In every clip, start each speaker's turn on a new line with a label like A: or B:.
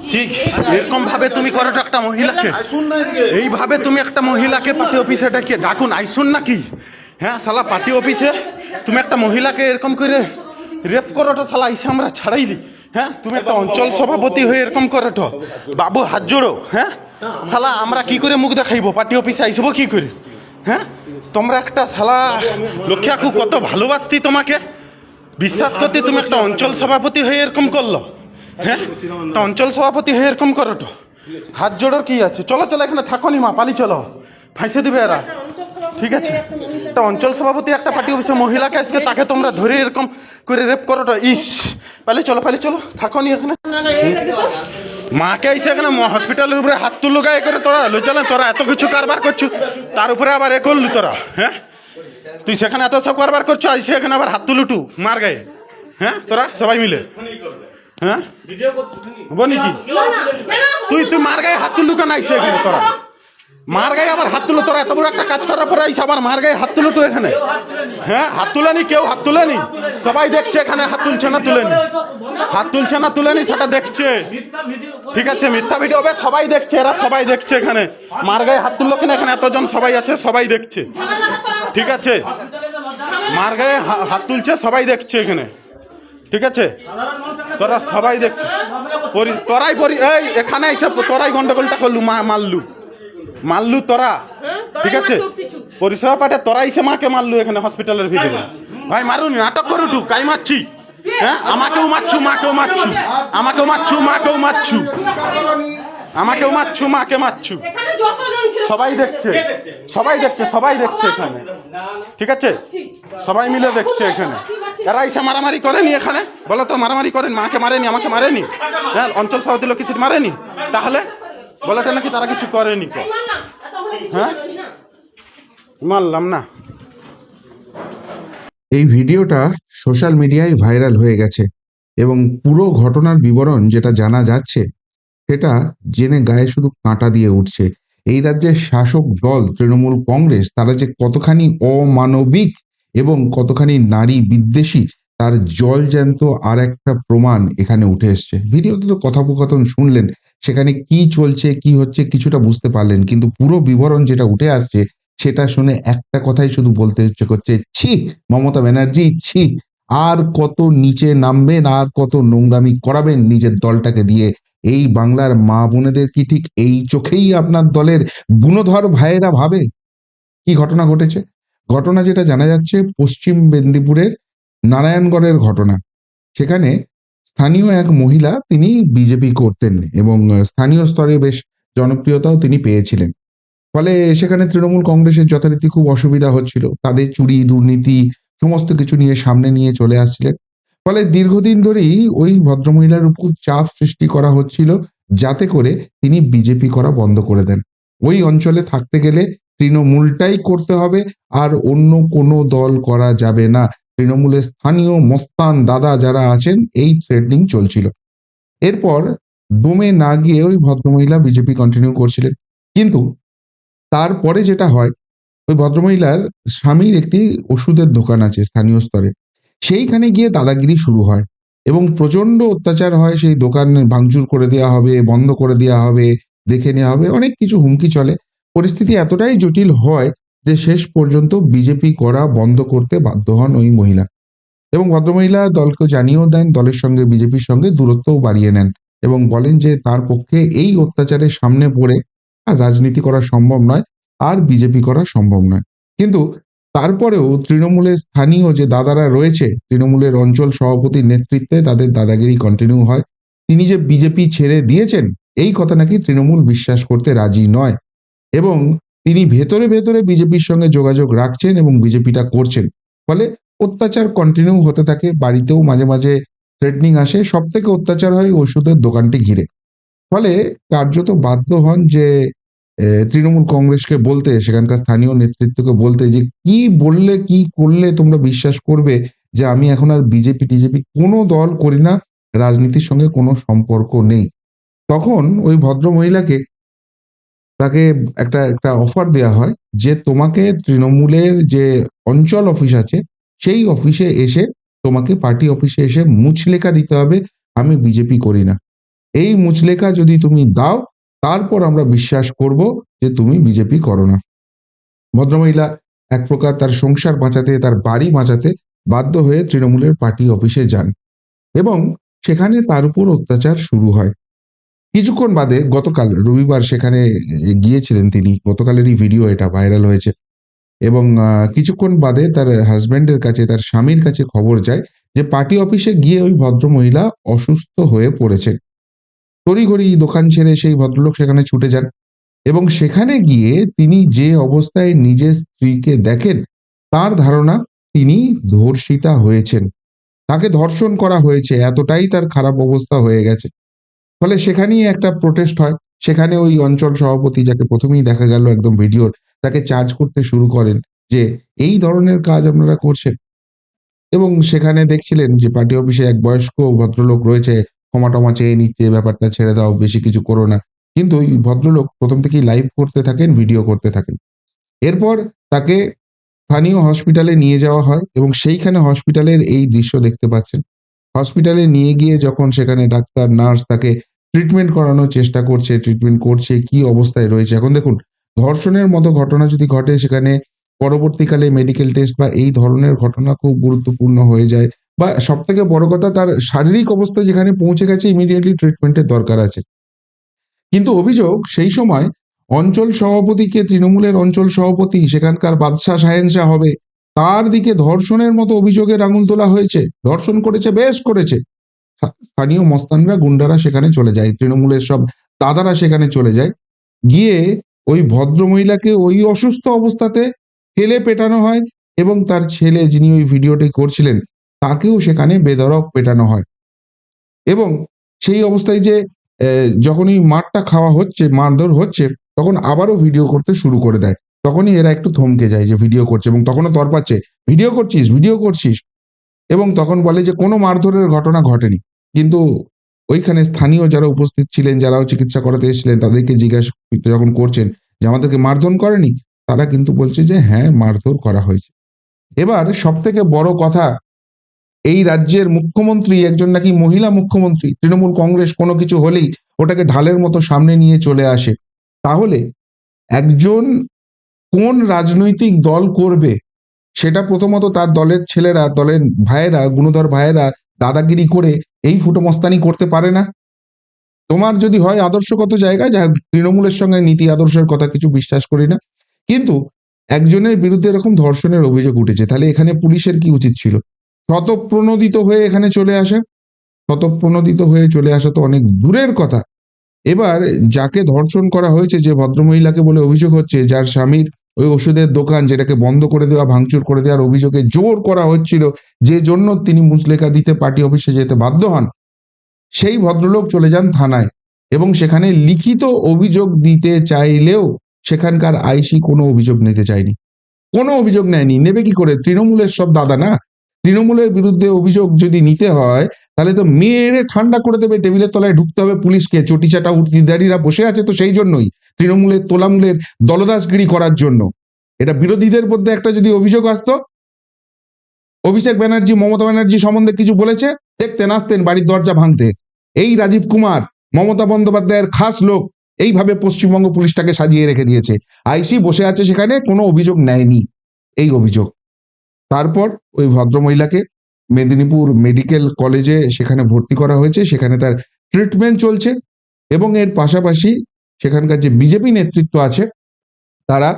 A: ঠিক এরকম ভাবে তুমি করো একটা মহিলাকে এইভাবে তুমি একটা মহিলাকে পার্টি অফিসে ডেকে ডাকুন আইসুন নাকি? হ্যাঁ শালা পার্টি অফিসে তুমি একটা মহিলাকে এরকম করে রেপ করো তো শালা আইসে আমরা ছাড়াই দিই হ্যাঁ তুমি একটা অঞ্চল সভাপতি হয়ে এরকম করো তো বাবু হাত জোড়ো হ্যাঁ? শালা আমরা কি করে মুখ দেখাইবো? পার্টি অফিসে আইসব কি করে? হ্যাঁ? তোমরা একটা শালা লক্ষ্যা খুব কত ভালোবাসতি তোমাকে? বিশ্বাস করতে তুমি একটা অঞ্চল সভাপতি হয়ে এরকম করল। হ্যাঁ? একটা অঞ্চল সভাপতি হয়ে এরকম করো তো। হাত জোড়ার কি আছে? চলো চলো, এখানে থাকো নি মা, পালি চলো। ফাঁসে দিবে এরা। ঠিক আছে? তা অঞ্চল সভাপতি একটা পার্টি অফিসে মহিলাকে আজকে তাকে তোমরা ধরে এরকম করে রেপ করো তো। ইস, পালি চলো পালি চলো, থাকো নি এখানে। মাকে এসে এখানে হসপিটালের উপরে হাত তুললো গায়ে করে তোরা লই চলেন তোরা এত কিছু কারবার করছ। তার উপরে আবার এ করলু তোরা হ্যাঁ? তুই সেখানে এত সব কারবার করছ, আইসে এখানে আবার হাত তুলুটু মার গায়ে। হ্যাঁ তোরা সবাই মিলে। হ্যাঁ? বনি কি তুই তুই মার গায়ে হাত তুললু কেন আইসে এখানে তোরা? মার গায়ে আবার হাত তুলো, তোরা এত বড় একটা কাজ করার পরে আইসে আবার মার গায়ে হাত তুলো তো এখানে? হ্যাঁ হাত তুলেনি, কেউ হাত তুলেনি? সবাই দেখছে এখানে হাত তুলছে না তুলেনি? হাত তুলছে না তুলেনি, সেটা দেখছে। ঠিক আছে, মিথ্যা ভিডিও হবে, সবাই দেখছে, এরা সবাই দেখছে এখানে। মার গায়ে হাত তুললো কিনা এখানে এতজন সবাই আছে, সবাই দেখছে। ঠিক আছে? মার গায়ে হাত তুলছে, সবাই দেখছে এখানে। ঠিক আছে? তোরা সবাই দেখছে। তোরাই পরি এই, এখানে এসে তোরাই গন্ডগোলটা করলু, মা মারলু। মারলু তোরা। ঠিক আছে? পরিষেবা পাঠে তোরা এসে মাকে মারলু এখানে হসপিটালের ভিতরে। ভাই, মারুন, নাটক করু টু কাই মারছি? হ্যাঁ? আমাকেও মারছু, মাকেও মারছু। আমাকেও মারছু, মাকেও মারছু। আমাকেও মারছু, মাকে মারছু। সবাই দেখছে। সবাই দেখছে সবাই দেখছে এখানে। ঠিক আছে? সবাই মিলে দেখছে এখানে। এরা এসে মারামারি করেনি এখানে বলো তো, মারামারি করেন, মাকে মারেনি, আমাকে মারেনি? হ্যাঁ অঞ্চল সভাপতি লোক কিছু মারেনি? তাহলে? বলে নাকি তারা কিছু করেনি হ্যাঁ? মারলাম না।
B: এই ভিডিওটা সোশ্যাল মিডিয়ায় ভাইরাল হয়ে গেছে এবং পুরো ঘটনার বিবরণ যেটা জানা যাচ্ছে, সেটা জেনে গায়ে শুধু কাঁটা দিয়ে উঠছে। এই রাজ্যের শাসক দল, তৃণমূল কংগ্রেস, তারা যে কতখানি অমানবিক এবং কতখানি নারী বিদ্বেষী তার জল জ্যান্ত আর একটা প্রমাণ এখানে উঠে এসছে। ভিডিওতে তো কথোপকথন শুনলেন, সেখানে কি চলছে, কি হচ্ছে কিছুটা বুঝতে পারলেন, কিন্তু পুরো বিবরণ যেটা উঠে আসছে, সেটা শুনে একটা কথাই শুধু বলতে ইচ্ছে করছে, ছি, মমতা ব্যানার্জি, ছি, আর কত নিচে নামবেন, আর কত নোংরামি করাবেন নিজের দলটাকে দিয়ে। এই বাংলার মা বোনেদের কি ঠিক এই চোখেই আপনার দলের গুণধর ভাইয়েরা ভাবে? কি ঘটনা ঘটেছে? ঘটনা যেটা জানা যাচ্ছে, পশ্চিম মেদিনীপুরের নারায়ণগড়ের ঘটনা। সেখানে স্থানীয় এক মহিলা তিনি বিজেপি করতেন এবং স্থানীয় স্তরে বেশ জনপ্রিয়তাও তিনি পেয়েছিলেন। ফলে সেখানে তৃণমূল কংগ্রেসের যথারীতি খুব অসুবিধা হচ্ছিল। তাদের চুরি, দুর্নীতি, সমস্ত কিছু নিয়ে সামনে নিয়ে চলে আসছিলেন। ফলে দীর্ঘদিন ধরেই ওই ভদ্রমহিলার উপর চাপ সৃষ্টি করা হচ্ছিল যাতে করে তিনি বিজেপি করা বন্ধ করে দেন। ওই অঞ্চলে থাকতে গেলে তৃণমূলটাই করতে হবে আর অন্য কোনো দল করা যাবে না। তৃণমূলের স্থানীয় মস্তান দাদা যারা আছেন, এই থ্রেডনিং চলছিল। এরপর দমে না গিয়ে ওই ভদ্রমহিলা বিজেপি কন্টিনিউ করছিলেন। কিন্তু তারপরে যেটা হয়, ওই ভদ্রমহিলার স্বামীর একটি ওষুধের দোকান আছে স্থানীয় স্তরে। সেইখানে গিয়ে দাদাগিরি শুরু হয় এবং প্রচণ্ড অত্যাচার হয়, সেই দোকান ভাঙচুর করে দেওয়া হবে, বন্ধ করে দেওয়া হবে, দেখে নেওয়া হবে, অনেক কিছু হুমকি চলে। পরিস্থিতি এতটাই জটিল হয় যে শেষ পর্যন্ত বিজেপি করা বন্ধ করতে বাধ্য হন ওই মহিলা। এবং ভদ্রমহিলা দলকে জানিয়েও দেন, দলের সঙ্গে বিজেপির সঙ্গে দূরত্বও বাড়িয়ে নেন এবং বলেন যে তার পক্ষে এই অত্যাচারের সামনে পড়ে আর রাজনীতি করা সম্ভব নয়, আর বিজেপি করা সম্ভব নয়। কিন্তু তারপরেও তৃণমূলের স্থানীয় যে দাদারা রয়েছে, তৃণমূলের অঞ্চল সভাপতির নেতৃত্বে তাদের দাদাগিরি কন্টিনিউ হয়। তিনি যে বিজেপি ছেড়ে দিয়েছেন, এই কথা নাকি তৃণমূল বিশ্বাস করতে রাজি নয়। এবং তিনি ভেতরে ভেতরে বিজেপির সঙ্গে যোগাযোগ রাখছেন এবং বিজেপিটা করছেন। ফলে অত্যাচার কন্টিনিউ হতে থাকে, বাড়িতেও মাঝে মাঝে থ্রেটনিং আসে সব থেকে অত্যাচার হয় ওষুধের দোকানটি ঘিরে। ফলে কার্যত বাধ্য হন যে তৃণমূল কংগ্রেসকে বলতে, সেখানকার স্থানীয় নেতৃত্বকে বলতে যে, কি বললে, কি করলে তোমরা বিশ্বাস করবে যে আমি এখন আর বিজেপি, টিজেপি কোনো দল করি না, রাজনীতির সঙ্গে কোনো সম্পর্ক নেই? তখন ওই ভদ্র মহিলাকে তাকে একটা একটা অফার দেওয়া হয় যে তোমাকে তৃণমূলের যে অঞ্চল অফিস আছে, সেই অফিসে এসে তোমাকে পার্টি অফিসে এসে মুচলেখা দিতে হবে, আমি বিজেপি করি না। এই মুচলেখা যদি তুমি দাও, তারপর আমরা বিশ্বাস করব যে তুমি বিজেপি করো না। ভদ্রমহিলা এক প্রকার তার সংসার বাঁচাতে, তার বাড়ি বাঁচাতে বাধ্য হয়ে তৃণমূলের পার্টি অফিসে যান। এবং সেখানে তার উপর অত্যাচার শুরু হয়। কিছুক্ষণ বাদে গতকাল রবিবার সেখানে গিয়েছিলেন তিনি। গতকালেরই ভিডিও এটা ভাইরাল হয়েছে। এবং কিছুক্ষণ বাদে তার হাজবেন্ডের কাছে, তার স্বামীর কাছে খবর যায় যে পার্টি অফিসে গিয়ে ওই ভদ্রমহিলা অসুস্থ হয়ে পড়েছেন তড়িঘড়ি দোকান ছেড়ে সেই ভদ্রলোক সেখানে ছুটে যান এবং সেখানে গিয়ে তিনি যে অবস্থায় নিজের স্ত্রীকে দেখেন, তার ধারণা তিনি ধর্ষিতা হয়েছেন। তাকে ধর্ষণ করা হয়েছে, এতটাই তার খারাপ অবস্থা হয়ে গেছে। ফলে সেখানেই একটা প্রোটেস্ট হয়। সেখানে ওই অঞ্চল সভাপতি যাকে প্রথমেই দেখা গেল একদম ভিডিওর তাকে চার্জ করতে শুরু করেন যে এই ধরনের কাজ আপনারা করছেন। এবং সেখানে দেখছিলেন যে পার্টি অফিসে এক বয়স্ক ভদ্রলোক রয়েছে, ক্ষমা টমা চেয়ে নিচ্ছে ব্যাপারটা ছেড়ে দাও, বেশি কিছু করো না। কিন্তু ওই ভদ্রলোক প্রথম থেকেই লাইভ করতে থাকেন ভিডিও করতে থাকেন। এরপর তাকে স্থানীয় হসপিটালে নিয়ে যাওয়া হয় এবং সেইখানে হসপিটালের এই দৃশ্য দেখতে পাচ্ছেন। হসপিটালে নিয়ে গিয়ে যখন সেখানে ডাক্তার নার্স তাকে ট্রিটমেন্ট করানোর চেষ্টা করছে ট্রিটমেন্ট করছে, কি অবস্থায় রয়েছে। এখন দেখুন, ধর্ষণের মতো ঘটনা যদি ঘটে, সেখানে পরবর্তীকালে মেডিকেল টেস্ট বা এই ধরনের ঘটনা খুব গুরুত্বপূর্ণ হয়ে যায়। বা সব থেকে বড় কথা, তার শারীরিক অবস্থা যেখানে পৌঁছে গেছে ইমিডিয়েটলি ট্রিটমেন্টের দরকার আছে। কিন্তু অভিযোগ, সেই সময় অঞ্চল সভাপতিকে, তৃণমূলের অঞ্চল সভাপতি, সেখানকার বাদশাহ সাহেনশাহ হবে, তার দিকে ধর্ষণের মতো অভিযোগের আঙুল তোলা হয়েছে। ধর্ষণ করেছে, বেশ করেছে। স্থানীয় মস্তানরা গুন্ডারা সেখানে চলে যায়, তৃণমূলের সব দাদারা সেখানে চলে যায়। গিয়ে ওই ভদ্র মহিলাকে ওই অসুস্থ অবস্থাতে ফেলে পেটানো হয় এবং তার ছেলে যিনি ওই ভিডিওটি করছিলেন, তাকেও সেখানে বেদরক পেটানো হয়। এবং সেই অবস্থায় যে যখন এই মারটা খাওয়া হচ্ছে, মারধর হচ্ছে, তখন আবারও ভিডিও করতে শুরু করে দেয়। তখনই এরা একটু থমকে যায় যে ভিডিও করছে এবং তখনও তরপাচ্ছে, ভিডিও করছিস ভিডিও করছিস? এবং তখন বলে যে, কোনো মারধরের ঘটনা ঘটেনি। কিন্তু ওইখানে স্থানীয় যারা উপস্থিত ছিলেন যারাও চিকিৎসা করাতে এসেছিলেন, তাদেরকে জিজ্ঞাসা যখন করছেন যে, আমাদেরকে মারধর করেনি? তারা কিন্তু বলছে যে হ্যাঁ মারধর করা হয়েছে। এবার সব থেকে বড় কথা, এই রাজ্যের মুখ্যমন্ত্রী একজন নাকি মহিলা মুখ্যমন্ত্রী, তৃণমূল কংগ্রেস কোনো কিছু হলেই ওটাকে ঢালের মতো সামনে নিয়ে চলে আসে। তাহলে একজন কোন রাজনৈতিক দল করবে? সেটা প্রথমত তার দলের ছেলেরা, দলের ভাইয়েরা, গুণধর ভাইয়েরা, দাদাগিরি করে এই ফুটোমস্তানি করতে পারে না। তোমার যদি হয় আদর্শগত জায়গা যা তৃণমূলের সঙ্গে নীতি আদর্শের কথা কিছু বিশ্বাস করি না। কিন্তু একজনের বিরুদ্ধে এরকম ধর্ষণের অভিযোগ উঠেছে, তাহলে এখানে পুলিশের কি উচিত ছিল? শতপ্রণোদিত হয়ে এখানে চলে আসে শতপ্রণোদিত হয়ে চলে আসা তো অনেক দূরের কথা। এবার যাকে ধর্ষণ করা হয়েছে, যে ভদ্রমহিলাকে বলে অভিযোগ হচ্ছে, যার স্বামীর ওই ওষুধের দোকান যেটাকে বন্ধ করে দেওয়া, ভাঙচুর করে দেওয়ার অভিযোগে জোর করা হচ্ছিল, যে জন্য তিনি মুচলেখা দিতে পার্টি অফিসে যেতে বাধ্য হন। সেই ভদ্রলোক চলে যান থানায় এবং সেখানে লিখিত অভিযোগ দিতে চাইলেও সেখানকার আইসি কোনো অভিযোগ নিতে চায়নি। কোনো অভিযোগ নেয়নি। নেবে কি করে? তৃণমূলের সব দাদা না? তৃণমূলের বিরুদ্ধে অভিযোগ যদি নিতে হয়, তাহলে তো মেয়েরে ঠান্ডা করে দেবে, টেবিলের তলায় ঢুকতে হবে পুলিশকে। চটিচাটা উর্দিদারিরা বসে আছে তো সেই জন্যই। তৃণমূলের তোলামূলের দলদাসগিরি করার জন্য। এটা বিরোধীদের মধ্যে একটা যদি অভিযোগ আসতো, অভিষেক ব্যানার্জি, মমতা ব্যানার্জি সম্বন্ধে কিছু বলেছে দেখতেন আসতেন বাড়ির দরজা ভাঙতে। এই রাজীব কুমার, মমতা বন্দ্যোপাধ্যায়ের খাস লোক, এইভাবে পশ্চিমবঙ্গ পুলিশটাকে সাজিয়ে রেখে দিয়েছে। আইসি বসে আছে সেখানে, কোনো অভিযোগ নেয়নি এই অভিযোগ। তারপর ওই ভদ্রমহিলাকে মেদিনীপুর মেডিকেল কলেজে সেখানে ভর্তি করা হয়েছে, সেখানে তার ট্রিটমেন্ট চলছে এবং এর পাশাপাশি সেখানকার যে বিজেপি নেতৃত্ব আছে, তারা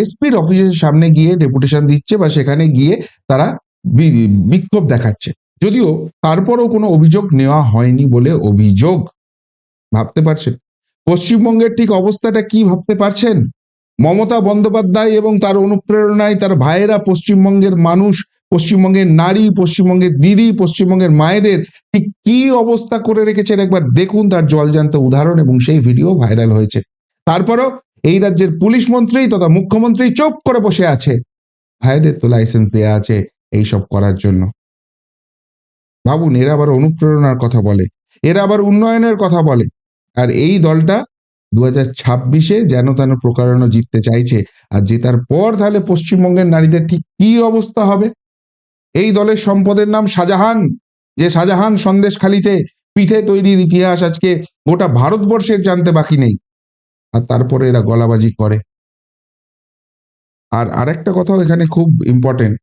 B: এসপির অফিসের সামনে গিয়ে ডেপুটেশন দিচ্ছে বা সেখানে গিয়ে তারা বিক্ষোভ দেখাচ্ছে। যদিও তারপরও কোনো অভিযোগ নেওয়া হয়নি বলে অভিযোগ। ভাবতে পারছেন? পশ্চিমবঙ্গের ঠিক অবস্থাটা কি ভাবতে পারছেন? মমতা বন্দ্যোপাধ্যায় এবং তার অনুপ্রেরণায় তার ভাইয়েরা পশ্চিমবঙ্গের মানুষ পশ্চিমবঙ্গের নারী, পশ্চিমবঙ্গের দিদি, পশ্চিমবঙ্গের মায়েদের ঠিক কি অবস্থা করে রেখেছেন? একবার দেখুন তার জলজান্ত উদাহরণ এবং সেই ভিডিও ভাইরাল হয়েছে। তারপরও এই রাজ্যের পুলিশ মন্ত্রী তথা মুখ্যমন্ত্রী চুপ করে বসে আছে। ভাইদের তো লাইসেন্স দেয়া আছে এইসব করার জন্য। ভাবুন, এরা আবার অনুপ্রেরণার কথা বলে। এরা আবার উন্নয়নের কথা বলে। আর এই দলটা দু হাজার ছাব্বিশে যেন তেন প্রকারণা জিততে চাইছে। আর জেতার পর তাহলে পশ্চিমবঙ্গের নারীদের ঠিক কি অবস্থা হবে? এই দলের সম্পদের নাম শাহজাহান। যে শাহজাহান সন্দেশখালিতে পিঠে তৈরির ইতিহাস আজকে গোটা ভারতবর্ষের জানতে বাকি নেই। আর তারপরে এরা গলাবাজি করে। আর আরেকটা কথাও এখানে খুব ইম্পর্টেন্ট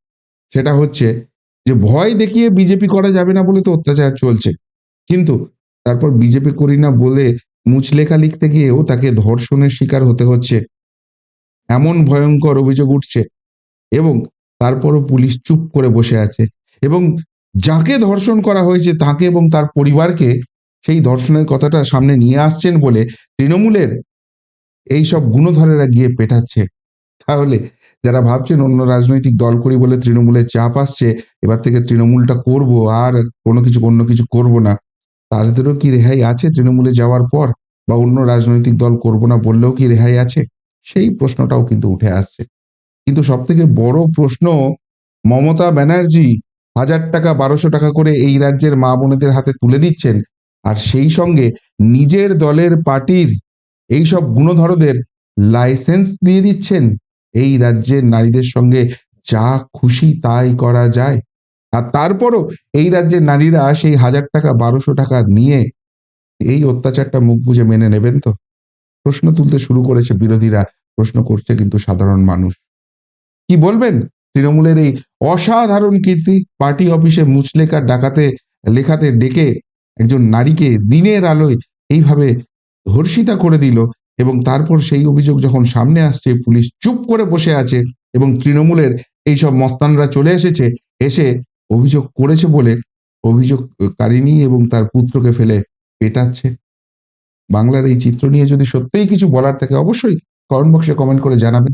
B: সেটা হচ্ছে যে ভয় দেখিয়ে বিজেপি করা যাবে না বলে তো অত্যাচার চলছে। কিন্তু তারপর বিজেপি করি না বলে মুচলেখা লিখতে গিয়েও তাকে ধর্ষণের শিকার হতে হচ্ছে। এমন ভয়ঙ্কর অভিযোগ উঠছে। এবং তারপরও পুলিশ চুপ করে বসে আছে এবং যাকে ধর্ষণ করা হয়েছে তাকে এবং তার পরিবারকে সেই ধর্ষণের কথাটা সামনে নিয়ে আসছেন বলে তৃণমূলের এই সব গুণধরেরা গিয়ে পেটাচ্ছে। তাহলে যারা ভাবছেন অন্য রাজনৈতিক দল করি বলে তৃণমূলের চাপ আসছে, এবার থেকে তৃণমূলটা করব আর কোনো কিছু, অন্য কিছু করব না। তাদেরও কি রেহাই আছে তৃণমূলে যাওয়ার পর? বা অন্য রাজনৈতিক দল করব না বললেও কি রেহাই আছে? সেই প্রশ্নটাও কিন্তু উঠে আসছে। কিন্তু সব থেকে বড় প্রশ্ন, মমতা ব্যানার্জি হাজার টাকা, বারোশো টাকা করে এই রাজ্যের মা বোনেদের হাতে তুলে দিচ্ছেন। আর সেই সঙ্গে নিজের দলের পার্টির এই সব গুণধরদের লাইসেন্স দিয়ে দিচ্ছেন। এই রাজ্যের নারীদের সঙ্গে যা খুশি তাই করা যায়। আর তারপরও এই রাজ্যের নারীরা সেই হাজার টাকা, বারোশো টাকা নিয়ে এই অত্যাচারটা মুখ বুঝে মেনে নেবেন তো? প্রশ্ন তুলতে শুরু করেছে বিরোধীরা, প্রশ্ন করছে কিন্তু সাধারণ মানুষ। কি বলবেন? তৃণমূলের এই অসাধারণ কীর্তি পার্টি অফিসে মুচলেকার ডাকাতে লেখাতে ডেকে একজন নারীকে দিনের আলোয় এইভাবে ধর্ষিতা করে দিল এবং তারপর সেই অভিযোগ যখন সামনে আসছে, পুলিশ চুপ করে বসে আছে এবং তৃণমূলের এই সব মস্তানরা চলে এসেছে, এসে অভিযোগ করেছে বলে অভিযোগকারিনী এবং তার পুত্রকে ফেলে পেটাচ্ছে। বাংলার এই চিত্র নিয়ে যদি সত্যিই কিছু বলার থাকে, অবশ্যই কমেন্ট বক্সে কমেন্ট করে জানাবেন।